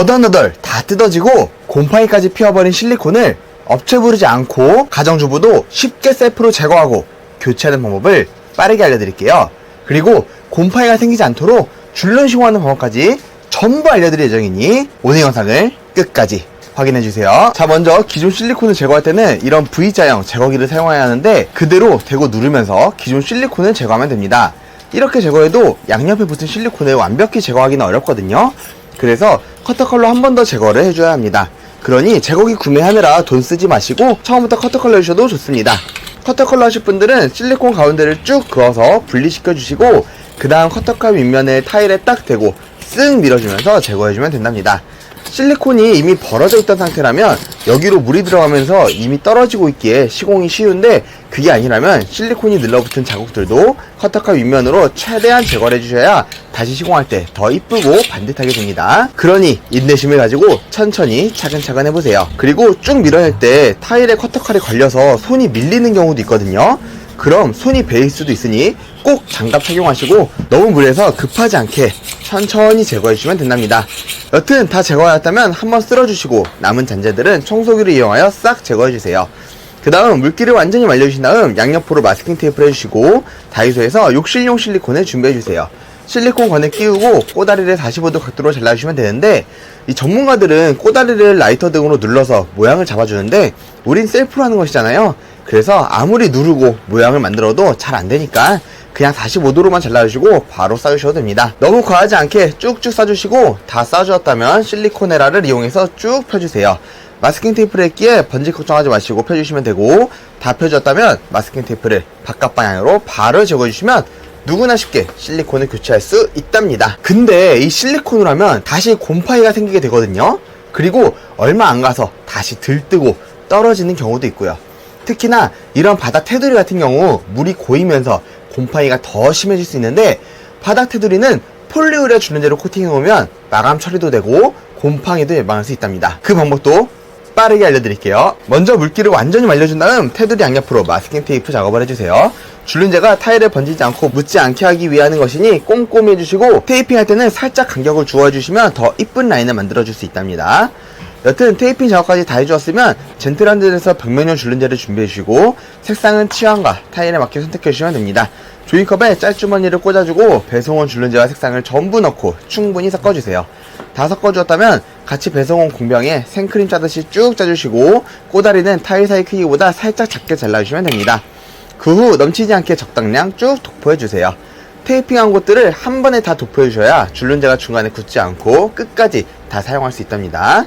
너덜너덜 다 뜯어지고 곰팡이까지 피어버린 실리콘을 업체 부르지 않고 가정주부도 쉽게 셀프로 제거하고 교체하는 방법을 빠르게 알려드릴게요. 그리고 곰팡이가 생기지 않도록 줄눈 시공하는 방법까지 전부 알려드릴 예정이니 오늘 영상을 끝까지 확인해주세요. 자, 먼저 기존 실리콘을 제거할 때는 이런 V자형 제거기를 사용해야 하는데 그대로 대고 누르면서 기존 실리콘을 제거하면 됩니다. 이렇게 제거해도 양옆에 붙은 실리콘을 완벽히 제거하기는 어렵거든요. 그래서 커터컬러 한번 더 제거를 해줘야 합니다. 그러니 제거기 구매하느라 돈 쓰지 마시고 처음부터 커터컬러 해주셔도 좋습니다. 커터컬러 하실 분들은 실리콘 가운데를 쭉 그어서 분리시켜 주시고 그 다음 커터칼 윗면을 타일에 딱 대고 쓱 밀어주면서 제거해주면 된답니다. 실리콘이 이미 벌어져 있던 상태라면 여기로 물이 들어가면서 이미 떨어지고 있기에 시공이 쉬운데 그게 아니라면 실리콘이 늘러붙은 자국들도 커터칼 윗면으로 최대한 제거를 해주셔야 다시 시공할 때 더 이쁘고 반듯하게 됩니다. 그러니 인내심을 가지고 천천히 차근차근 해보세요. 그리고 쭉 밀어낼 때 타일에 커터칼이 걸려서 손이 밀리는 경우도 있거든요. 그럼 손이 베일 수도 있으니 꼭 장갑 착용하시고 너무 물에서 급하지 않게 천천히 제거해 주시면 된답니다. 여튼 다 제거하였다면 한번 쓸어주시고 남은 잔재들은 청소기를 이용하여 싹 제거해 주세요. 그 다음 물기를 완전히 말려주신 다음 양옆으로 마스킹 테이프를 해주시고 다이소에서 욕실용 실리콘을 준비해 주세요. 실리콘 관을 끼우고 꼬다리를 45도 각도로 잘라주시면 되는데 이 전문가들은 꼬다리를 라이터 등으로 눌러서 모양을 잡아주는데 우린 셀프로 하는 것이잖아요. 그래서 아무리 누르고 모양을 만들어도 잘 안되니까 그냥 45도로만 잘라주시고 바로 싸주셔도 됩니다. 너무 과하지 않게 쭉쭉 싸주시고 다 싸주었다면 실리콘 에라를 이용해서 쭉 펴주세요. 마스킹 테이프를 했기에 번지 걱정하지 마시고 펴주시면 되고 다 펴졌다면 마스킹 테이프를 바깥 방향으로 바로 제거해주시면 누구나 쉽게 실리콘을 교체할 수 있답니다. 근데 이 실리콘을 하면 다시 곰팡이가 생기게 되거든요. 그리고 얼마 안 가서 다시 들뜨고 떨어지는 경우도 있고요. 특히나 이런 바닥 테두리 같은 경우 물이 고이면서 곰팡이가 더 심해질 수 있는데 바닥 테두리는 폴리우레 줄눈제로 코팅해 놓으면 마감 처리도 되고 곰팡이도 예방할 수 있답니다. 그 방법도 빠르게 알려드릴게요. 먼저 물기를 완전히 말려준 다음 테두리 양옆으로 마스킹 테이프 작업을 해주세요. 줄눈제가 타일에 번지지 않고 묻지 않게 하기 위한 것이니 꼼꼼히 해주시고 테이핑 할 때는 살짝 간격을 주어주시면 더 이쁜 라인을 만들어줄 수 있답니다. 여튼 테이핑 작업까지 다 해주었으면 젠틀한 데에서 벽면용 줄눈제를 준비해주시고 색상은 취향과 타일에 맞게 선택해주시면 됩니다. 조이컵에 짤주머니를 꽂아주고 배송온 줄눈제와 색상을 전부 넣고 충분히 섞어주세요. 다 섞어주었다면 같이 배송온 공병에 생크림 짜듯이 쭉 짜주시고 꼬다리는 타일 사이 크기보다 살짝 작게 잘라주시면 됩니다. 그 후 넘치지 않게 적당량 쭉 도포해주세요. 테이핑한 곳들을 한 번에 다 도포해주셔야 줄눈제가 중간에 굳지 않고 끝까지 다 사용할 수 있답니다.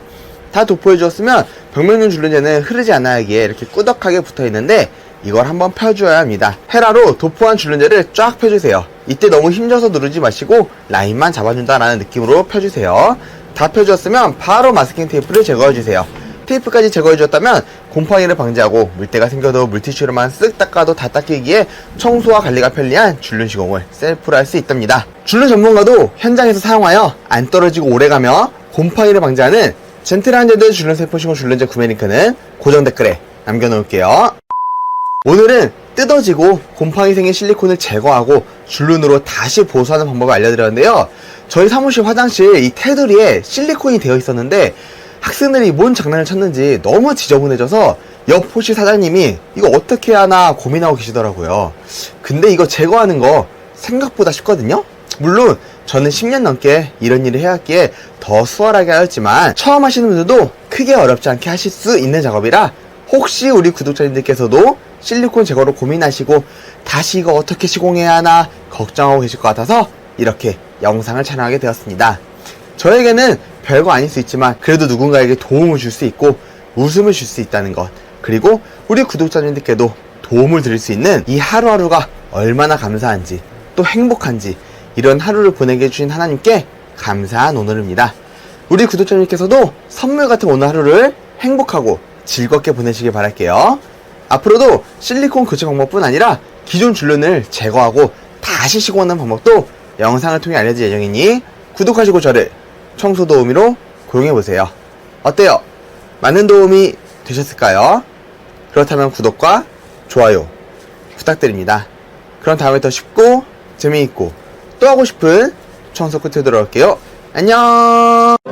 다 도포해 주었으면 벽면용 줄눈제는 흐르지 않아야 하기에 이렇게 꾸덕하게 붙어 있는데 이걸 한번 펴주어야 합니다. 헤라로 도포한 줄눈제를 쫙 펴주세요. 이때 너무 힘줘서 누르지 마시고 라인만 잡아준다라는 느낌으로 펴주세요. 다 펴주었으면 바로 마스킹 테이프를 제거해주세요. 테이프까지 제거해주었다면 곰팡이를 방지하고 물때가 생겨도 물티슈로만 쓱 닦아도 다 닦이기에 청소와 관리가 편리한 줄눈 시공을 셀프로 할 수 있답니다. 줄눈 전문가도 현장에서 사용하여 안 떨어지고 오래가며 곰팡이를 방지하는 젠틀한 제드 줄눈 세포시공 줄눈제 구매 링크는 고정 댓글에 남겨놓을게요. 오늘은 뜯어지고 곰팡이 생긴 실리콘을 제거하고 줄눈으로 다시 보수하는 방법을 알려드렸는데요. 저희 사무실 화장실 이 테두리에 실리콘이 되어 있었는데 학생들이 뭔 장난을 쳤는지 너무 지저분해져서 옆 호실 사장님이 이거 어떻게 하나 고민하고 계시더라고요. 근데 이거 제거하는 거 생각보다 쉽거든요? 물론 저는 10년 넘게 이런 일을 해왔기에 더 수월하게 하였지만 처음 하시는 분들도 크게 어렵지 않게 하실 수 있는 작업이라 혹시 우리 구독자님들께서도 실리콘 제거로 고민하시고 다시 이거 어떻게 시공해야 하나 걱정하고 계실 것 같아서 이렇게 영상을 촬영하게 되었습니다. 저에게는 별거 아닐 수 있지만 그래도 누군가에게 도움을 줄 수 있고 웃음을 줄 수 있다는 것 그리고 우리 구독자님들께도 도움을 드릴 수 있는 이 하루하루가 얼마나 감사한지 또 행복한지 이런 하루를 보내게 해주신 하나님께 감사한 오늘입니다. 우리 구독자님께서도 선물 같은 오늘 하루를 행복하고 즐겁게 보내시길 바랄게요. 앞으로도 실리콘 교체 방법뿐 아니라 기존 줄눈을 제거하고 다시 시공하는 방법도 영상을 통해 알려질 예정이니 구독하시고 저를 청소 도우미로 고용해보세요. 어때요? 많은 도움이 되셨을까요? 그렇다면 구독과 좋아요 부탁드립니다. 그럼 다음에 더 쉽고 재미있고 또 하고 싶은 청소 끝에 돌아올게요. 안녕!